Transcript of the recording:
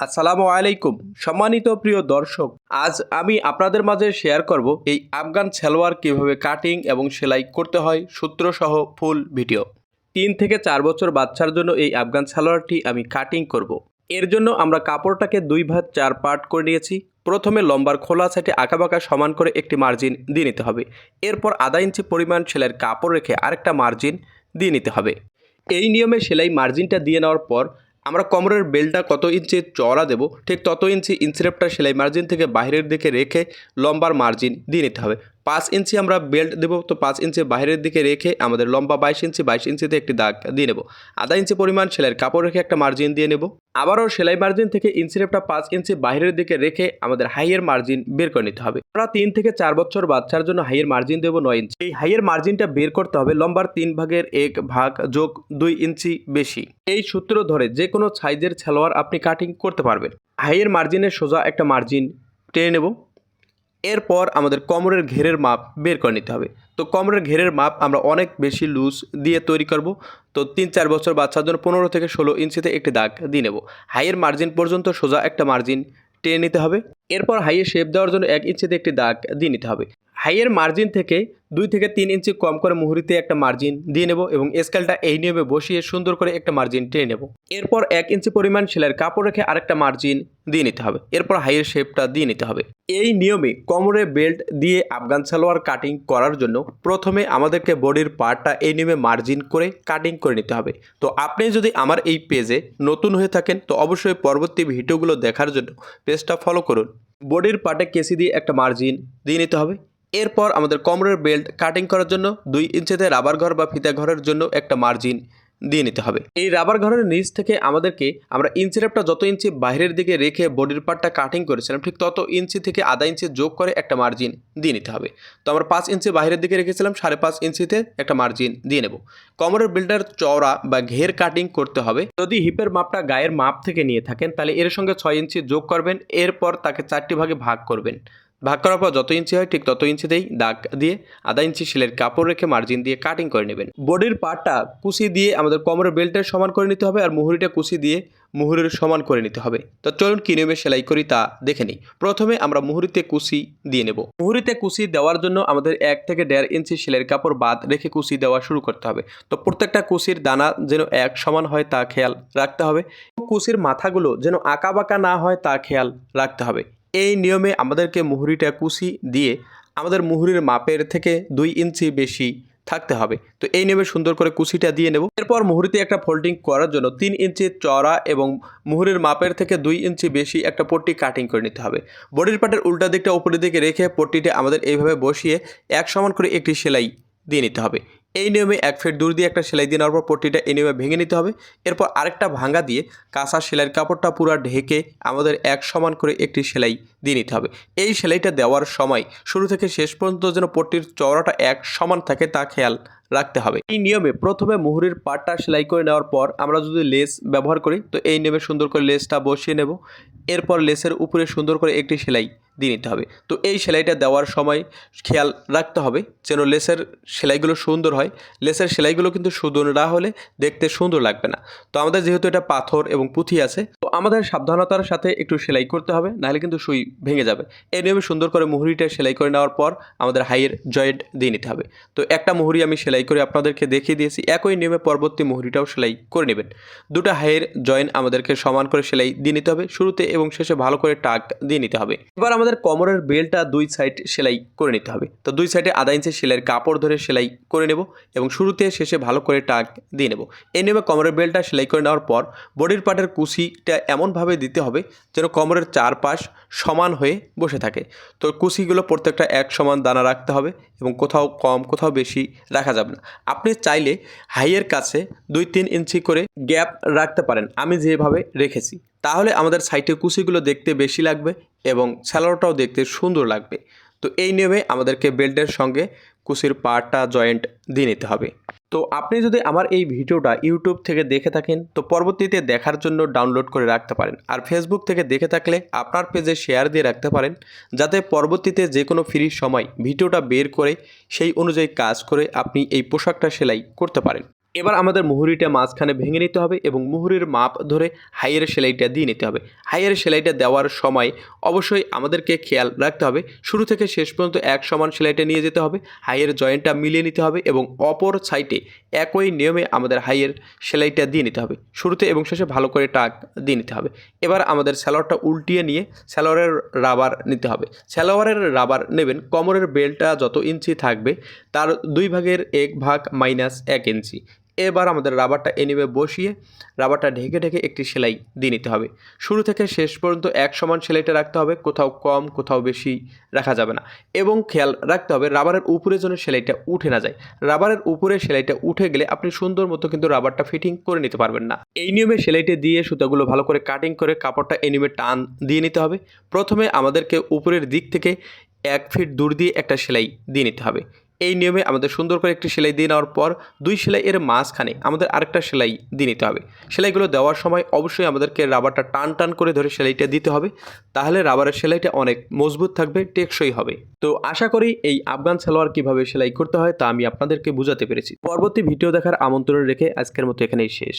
আসসালামু আলাইকুম, সম্মানিত প্রিয় দর্শক। আজ আমি আপনাদের মাঝে শেয়ার করব এই আফগান সালোয়ার কীভাবে কাটিং এবং সেলাই করতে হয় সূত্র সহ ফুল ভিডিও তিন থেকে চার বছর বাচ্চার জন্য এই আফগান সালোয়ারটি আমি কাটিং করব। এর জন্য আমরা কাপড়টাকে দুই ভাগ চার পার্ট করে নিয়েছি। প্রথমে লম্বার খোলা সাইডে আঁকাবাঁকা সমান করে একটি মার্জিন দিয়ে নিতে হবে। এরপর আধা ইঞ্চি পরিমাণ সেলাইয়ের কাপড় রেখে আরেকটা মার্জিন দিয়ে নিতে হবে। এই নিয়মে সেলাই মার্জিনটা দিয়ে নেওয়ার পর আমরা কোমরের বেলটা কত ইঞ্চি চওড়া দেবো, ঠিক তত ইঞ্চি ইনসিরেপটা সেলাই মার্জিন থেকে বাইরের দিকে রেখে লম্বার মার্জিন দিয়ে নিতে হবে। পাঁচ ইঞ্চি আমরা বেল্ট দেবো, তো পাঁচ ইঞ্চি বাইরের দিকে রেখে আমাদের লম্বা বাইশ ইঞ্চি, বাইশ ইঞ্চিতে একটি দাগ দিয়ে নেব। আধা ইঞ্চি পরিমাণ সেলাইয়ের কাপড় রেখে একটা মার্জিন দিয়ে নেব। আবারও সেলাই মার্জিন থেকে ইনসিরেপটা পাঁচ ইঞ্চি বাইরের দিকে রেখে আমাদের হাইয়ের মার্জিন বের করে নিতে হবে। আমরা তিন থেকে চার বছর বাচ্চার জন্য হাইয়ের মার্জিন দেবো নয় ইঞ্চি। এই হাইয়ের মার্জিনটা বের করতে হবে লম্বার তিন ভাগের এক ভাগ যোগ দুই ইঞ্চি বেশি। এই সূত্র ধরে যে কোনো সাইজের সালোয়ার আপনি কাটিং করতে পারবেন। হাইয়ের মার্জিনের সোজা একটা মার্জিন টেনে নেব। এরপর আমাদের কোমরের ঘেরের মাপ বের করে নিতে হবে। তো কোমরের ঘেরের মাপ আমরা অনেক বেশি লুজ দিয়ে তৈরি করব। তো তিন চার বছর বাচ্চার জন্য পনেরো থেকে ষোলো ইঞ্চিতে একটি দাগ দিয়ে নেব। হাইয়ের মার্জিন পর্যন্ত সোজা একটা মার্জিন টেনে নিতে হবে। এরপর হাইয়ের শেপ দেওয়ার জন্য এক ইঞ্চিতে একটি দাগ দিয়ে নিতে হবে। হাইয়ের মার্জিন থেকে দুই থেকে তিন ইঞ্চি কম করে মুহুরিতে একটা মার্জিন দিয়ে নেব এবং স্কেলটা এই নিয়মে বসিয়ে সুন্দর করে একটা মার্জিন টেনে নেব। এরপর এক ইঞ্চি পরিমাণ সেলাইয়ের কাপড় রেখে আরেকটা মার্জিন দিয়ে নিতে হবে। এরপর হাইয়ের শেপটা দিয়ে নিতে হবে। এই নিয়মে কোমরে বেল্ট দিয়ে আফগান সালোয়ার কাটিং করার জন্য প্রথমে আমাদেরকে বডির পার্টটা এই নিয়মে মার্জিন করে কাটিং করে নিতে হবে। তো আপনি যদি আমার এই পেজে নতুন হয়ে থাকেন, তো অবশ্যই পরবর্তী ভিডিওগুলো দেখার জন্য পেজটা ফলো করুন। বডির পার্টে কেসি দিয়ে একটা মার্জিন দিয়ে নিতে হবে। এরপর আমাদের কোমরের বেল্ট কাটিং করার জন্য দুই ইঞ্চিতে রাবার ঘর বা ফিতা ঘরের জন্য একটা মার্জিন দিয়ে নিতে হবে। এই রাবার ঘরের নিচ থেকে আমাদেরকে আমরা ইঞ্চিরেপটা যত ইঞ্চি বাইরের দিকে রেখে বডির পার্টটা কাটিং করেছিলাম, ঠিক তত ইঞ্চি থেকে আধা ইঞ্চি যোগ করে একটা মার্জিন দিয়ে নিতে হবে। তো আমরা পাঁচ ইঞ্চি বাইরের দিকে রেখেছিলাম, সাড়ে পাঁচ ইঞ্চিতে একটা মার্জিন দিয়ে নেব। কোমরের বেল্টের চওড়া বা ঘের কাটিং করতে হবে। যদি হিপের মাপটা গায়ের মাপ থেকে নিয়ে থাকেন, তাহলে এর সঙ্গে ছয় ইঞ্চি যোগ করবেন, এরপর তাকে চারটি ভাগে ভাগ করবেন। ভাগ করার পর যত ইঞ্চি হয় ঠিক তত ইঞ্চিতেই দাগ দিয়ে আধা ইঞ্চি শিলের কাপড় রেখে মার্জিন দিয়ে কাটিং করে নেবেন। বডির পার্টটা কুচি দিয়ে আমাদের কোমরের বেল্টের সমান করে নিতে হবে আর মুহুরিটা কুচি দিয়ে মুহুরের সমান করে নিতে হবে। তো চলুন কী নিয়মে সেলাই করি তা দেখে নিই। প্রথমে আমরা মুহুরিতে কুচি দিয়ে নেব। মুহুরিতে কুচি দেওয়ার জন্য আমাদের এক থেকে দেড় ইঞ্চি সেলের কাপড় বাদ রেখে কুচি দেওয়া শুরু করতে হবে। তো প্রত্যেকটা কুচির দানা যেন এক সমান হয় তা খেয়াল রাখতে হবে। কুচির মাথাগুলো যেন আঁকা বাঁকা না হয় তা খেয়াল রাখতে হবে। এই নিয়মে আমাদেরকে মুহুরিটা কুচি দিয়ে আমাদের মুহুরির মাপের থেকে দুই ইঞ্চি বেশি থাকতে হবে। তো এই নিয়মে সুন্দর করে কুচিটা দিয়ে নেব। এরপর মুহুরিতে একটা ফোল্ডিং করার জন্য তিন ইঞ্চি চড়া এবং মুহুরির মাপের থেকে দুই ইঞ্চি বেশি একটা পট্টি কাটিং করে নিতে হবে। বডির পার্টের উল্টা দিকটা উপরের দিকে রেখে পট্টিটা আমাদের এইভাবে বসিয়ে এক সমান করে একটি সেলাই দিয়ে নিতে হবে। এই নিয়মে এক ফিট দূর দিয়ে একটা সেলাই দিয়ে নেওয়ার পর পট্টিটা এই নিয়মে ভেঙে নিতে হবে। এরপর আরেকটা ভাঙা দিয়ে কাঁচা সেলাইয়ের কাপড়টা পুরো ঢেকে আমাদের এক সমান করে একটি সেলাই দিয়ে নিতে হবে। এই সেলাইটা দেওয়ার সময় শুরু থেকে শেষ পর্যন্ত যেন পট্টির চওড়াটা এক সমান থাকে তা খেয়াল রাখতে হবে। এই নিয়মে প্রথমে মুহুরির পাটটা সেলাই করে নেওয়ার পর আমরা যদি লেস ব্যবহার করি, তো এই নিয়মে সুন্দর করে লেসটা বসিয়ে নেব। এরপর লেসের উপরে সুন্দর করে একটি সেলাই দিয়ে নিতে হবে। তো এই সেলাইটা দেওয়ার সময় খেয়াল রাখতে হবে যেন লেসের সেলাইগুলো সুন্দর হয়। লেসের সেলাইগুলো কিন্তু সুন্দর না হলে দেখতে সুন্দর লাগবে না। তো আমাদের যেহেতু এটা পাথর এবং পুঁথি আছে, তো আমাদের সাবধানতার সাথে একটু সেলাই করতে হবে, নাহলে কিন্তু সুই ভেঙে যাবে। এই নিয়মে সুন্দর করে মুহুরিটা সেলাই করে নেওয়ার পর আমাদের হাইয়ের জয়েন্ট দিয়ে নিতে হবে। তো একটা মুহুরি আমি সেলাই করে আপনাদেরকে দেখিয়ে দিয়েছি, একই নিয়মে পরবর্তী মুহুরিটাও সেলাই করে নেবেন। দুটো হাইয়ের জয়েন্ট আমাদেরকে সমান করে সেলাই দিয়ে নিতে হবে, শুরুতে এবং শেষে ভালো করে টাক দিয়ে নিতে হবে। এবার আমাদের কোমরের বেলটা দুই সাইড সেলাই করে নিতে হবে। তো দুই সাইডে আধা ইঞ্চি সেলাইয়ের কাপড় ধরে সেলাই করে নেব এবং শুরুতে শেষে ভালো করে টাক দিয়ে নেব। এই নিয়মে কোমরের বেলটা সেলাই করে নেওয়ার পর বডির পার্টের কুচিটা এমনভাবে দিতে হবে যেন কোমরের চারপাশ সমান হয়ে বসে থাকে। তো কুচিগুলো প্রত্যেকটা এক সমান দানা রাখতে হবে এবং কোথাও কম, কোথাও বেশি রাখা যাবে না। আপনি চাইলে হাইয়ের কাছে দুই তিন ইঞ্চি করে গ্যাপ রাখতে পারেন। আমি যেভাবে রেখেছি। তাহলে আমাদের সাইটের কুচিগুলো দেখতে বেশি লাগবে এবং স্যালোটাও দেখতে সুন্দর লাগবে। তো এই নিয়মে আমাদেরকে বেল্টের সঙ্গে কুচির পার্টটা জয়েন্ট দিয়ে নিতে হবে। তো আপনি যদি আমার এই ভিডিওটা ইউটিউব থেকে দেখে থাকেন, তো পরবর্তীতে দেখার জন্য ডাউনলোড করে রাখতে পারেন। আর ফেসবুক থেকে দেখে থাকলে আপনার পেজে শেয়ার দিয়ে রাখতে পারেন, যাতে পরবর্তীতে যে কোনো ফ্রি সময় ভিডিওটা বের করে সেই অনুযায়ী কাজ করে আপনি এই পোশাকটা সেলাই করতে পারেন। এবার আমাদের মুহুরিটা মাঝখানে ভেঙে নিতে হবে এবং মুহুরির মাপ ধরে হাইয়ের সেলাইটা দিয়ে নিতে হবে। হাইয়ের সেলাইটা দেওয়ার সময় অবশ্যই আমাদেরকে খেয়াল রাখতে হবে। শুরু থেকে শেষ পর্যন্ত এক সমান সেলাইটা নিয়ে যেতে হবে। হাইয়ের জয়েন্টটা মিলিয়ে নিতে হবে এবং অপর সাইডে একই নিয়মে আমাদের হাইয়ের সেলাইটা দিয়ে নিতে হবে। শুরুতে এবং শেষে ভালো করে টাক দিয়ে নিতে হবে। এবার আমাদের স্যালোয়ারটা উল্টিয়ে নিয়ে স্যালোয়ারের রাবার নিতে হবে। স্যালোয়ারের রাবার নেবেন। কোমরের বেল্টটা যত ইঞ্চি থাকবে তার দুই ভাগের এক ভাগ মাইনাস এক ইঞ্চি। এবার আমাদের রাবারটা এনিমে বসিয়ে রাবারটা ঢেকে ঢেকে একটি সেলাই দিয়ে নিতে হবে। শুরু থেকে শেষ পর্যন্ত এক সমান সেলাইটা রাখতে হবে, কোথাও কম, কোথাও বেশি রাখা যাবে না। এবং খেয়াল রাখতে হবে রাবারের উপরে যেন সেলাইটা উঠে না যায়। রাবারের উপরে সেলাইটা উঠে গেলে আপনি সুন্দর মতো কিন্তু রাবারটা ফিটিং করে নিতে পারবেন না। এই নিয়মে সেলাইটা দিয়ে সুতাগুলো ভালো করে কাটিং করে কাপড়টা এনিমে টান দিয়ে নিতে হবে। প্রথমে আমাদেরকে উপরের দিক থেকে এক ফিট দূর দিয়ে একটা সেলাই দিয়ে নিতে হবে। এই নিয়মে আমাদের সুন্দর করে একটি সেলাই দিয়ে নেওয়ার পর দুই সেলাই এর মাঝখানে আমাদের আরেকটা সেলাই দিয়ে নিতে হবে। সেলাইগুলো দেওয়ার সময় অবশ্যই আমাদেরকে রাবারটা টান টান করে ধরে সেলাইটা দিতে হবে। তাহলে রাবারের সেলাইটা অনেক মজবুত থাকবে, টেকসই হবে। তো আশা করি এই আফগান সালোয়ার কীভাবে সেলাই করতে হয় তা আমি আপনাদেরকে বুঝাতে পেরেছি। পরবর্তী ভিডিও দেখার আমন্ত্রণ রেখে আজকের মতো এখানেই শেষ।